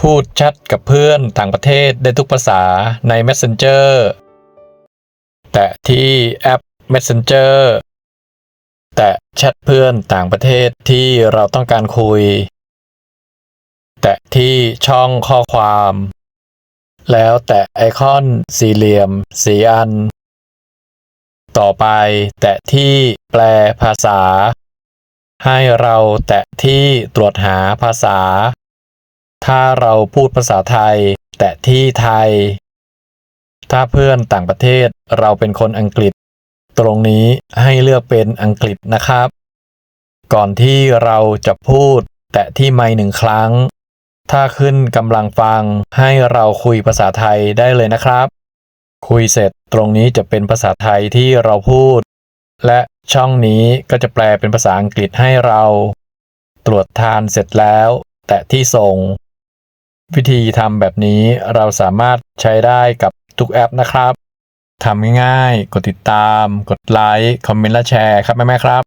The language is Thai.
พูดแชทกับเพื่อนต่างประเทศได้ทุกภาษาใน Messenger แตะที่แอป Messenger แตะแชทเพื่อนต่างประเทศที่เราต้องการคุย แตะที่ช่องข้อความ แล้วแตะไอคอนสี่เหลี่ยมสีอัน ต่อไปแตะที่แปลภาษา ให้เราแตะที่ตรวจหาภาษา ถ้าเราพูดภาษาไทย แตะที่ไทย ถ้าเพื่อนต่างประเทศเราเป็นคนอังกฤษ ตรงนี้ให้เลือกเป็นอังกฤษนะครับ ก่อนที่เราจะพูด แตะที่ไมค์หนึ่งครั้ง ถ้าขึ้นกำลังฟังให้เราคุยภาษาไทยได้เลยนะครับ คุยเสร็จตรงนี้จะเป็นภาษาไทยที่เราพูด และช่องนี้ก็จะแปลเป็นภาษาอังกฤษให้เรา ตรวจทานเสร็จแล้ว แตะที่ส่ง วิธีทำแบบนี้เราสามารถใช้ได้กับทุกแอปนะครับทำง่ายๆ กดติดตาม กดไลค์ คอมเมนต์และแชร์ครับแม่ๆครับ